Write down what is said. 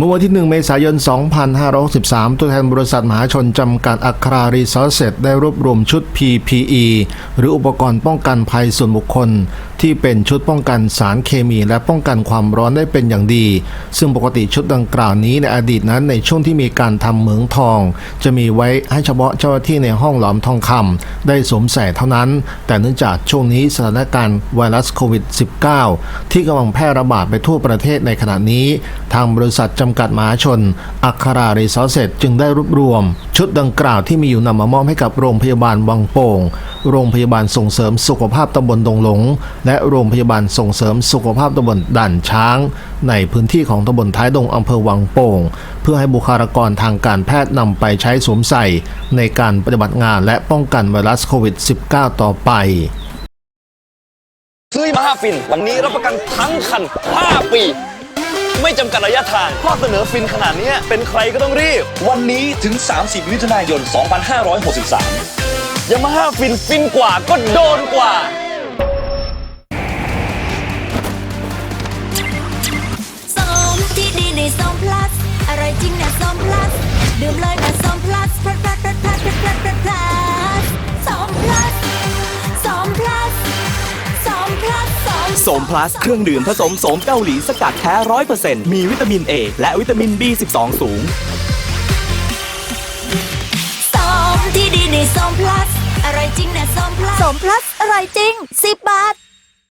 เมื่อวันที่ 1 เมษายน 2563 ตัวแทนบริษัทมหาชนจำกัดอัครารีซอสเซตได้รวบรวมชุด PPE หรืออุปกรณ์ป้องกันภัยส่วนบุคคล ที่เป็นชุดป้องกันสารเคมีและป้องกันความร้อนได้เป็นอย่างดี ซึ่งปกติชุดดังกล่าวนี้ในอดีตนั้นในช่วงที่มีการทำเหมืองทอง จะมีไว้ให้เฉพาะเจ้าหน้าที่ในห้องหลอมทองคำได้สวมใส่เท่านั้น แต่เนื่องจากช่วงนี้สถานการณ์ไวรัสโควิด -19 ที่กำลังแพร่ระบาดไปทั่วประเทศในขณะนี้ ทางบริษัทจำกัดมหาชน อัครารีซอสเซตจึงได้รวบรวม ชุดดังกล่าวที่มีอยู่นำมามอบให้กับโรงพยาบาลวังโป่ง โรงพยาบาลส่งเสริมสุขภาพตำบลดงหลง และโรงพยาบาลส่งเสริมสุขภาพตำบลด่านช้าง ในพื้นที่ของตำบลท้ายดงอำเภอวังโป่ง เพื่อให้บุคลากรทางการแพทย์นำไปใช้สวมใส่ ในการปฏิบัติงานและป้องกันไวรัสโควิด -19 ต่อไปซื้อมา5ฟิน วันนี้รับประกันทั้งคัน 5 ปี ไม่จำกัดระยะทางข้อเสนอฟินขนาดเนี้ยเป็นใครก็ต้องรีบ วันนี้ถึง 30มิถุนายน 2563ยามาฮ่าฟินฟินกว่าก็โดนกว่า ส้มที่ดีในส้มพลัส อร่อยจริงนะส้มพลัส ดื่มเลยนะส้มพลัสพลัส โสมพลัสเครื่องดื่มผสมโสมเกาหลีสกัดแท้ร้อยเปอร์เซ็นต์มีวิตามิน A และวิตามิน B12 สูง ส้มที่ดีในส้มพลัส อร่อยจริงนะส้มพลัสส้มพลัสอร่อยจริงสิบบ